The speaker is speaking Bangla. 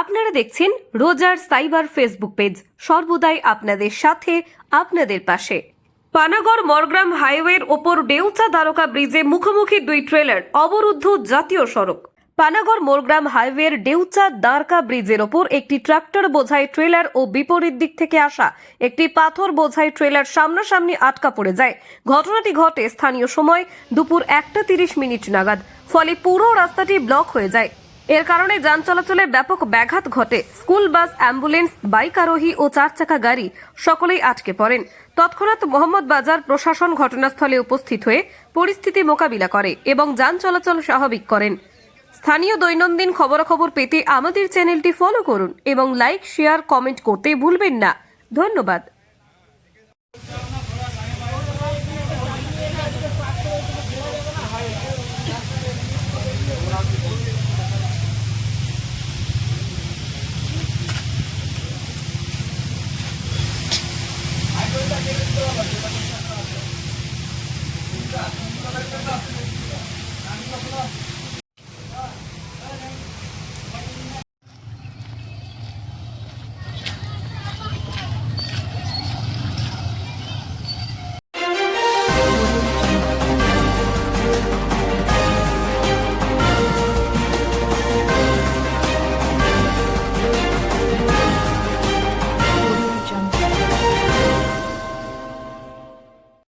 আপনারা দেখছেন রোজার সাইবার ফেসবুক পেজ। সর্বদাই আপনাদের সাথে, আপনাদের পাশে। পানাগড় মরগ্রাম হাইওয়ের ওপর ডেউচা দ্বারকা ব্রিজে মুখোমুখি দুই ট্রেলার, অবরুদ্ধ জাতীয় সড়ক। পানাগড় মোরগ্রাম হাইওয়ের ডেউচা দ্বারকা ব্রিজের ওপর একটি ট্রাক্টর বোঝাই ট্রেলার ও বিপরীত দিক থেকে আসা একটি পাথর বোঝাই ট্রেলার সামনাসামনি আটকা পড়ে যায়। ঘটনাটি ঘটে স্থানীয় সময় দুপুর একটা তিরিশ মিনিট নাগাদ, ফলে পুরো রাস্তাটি ব্লক হয়ে যায়। এর কারণে যান চলাচলে ব্যাপক ব্যাঘাত ঘটে। স্কুল, বাস, অ্যাম্বুলেন্স, বাইক আরোহী ও চার চাকা গাড়ি সকলেই আটকে পড়েন। তৎক্ষণাৎ মোহাম্মদ বাজার প্রশাসন ঘটনাস্থলে উপস্থিত হয়ে পরিস্থিতি মোকাবিলা করে এবং যান চলাচল স্বাভাবিক করেন। স্থানীয় দৈনন্দিন খবরাখবর পেতে আমাদের চ্যানেলটি ফলো করুন এবং লাইক, শেয়ার, কমেন্ট করতে ভুলবেন না। ধন্যবাদ। আমি কখনো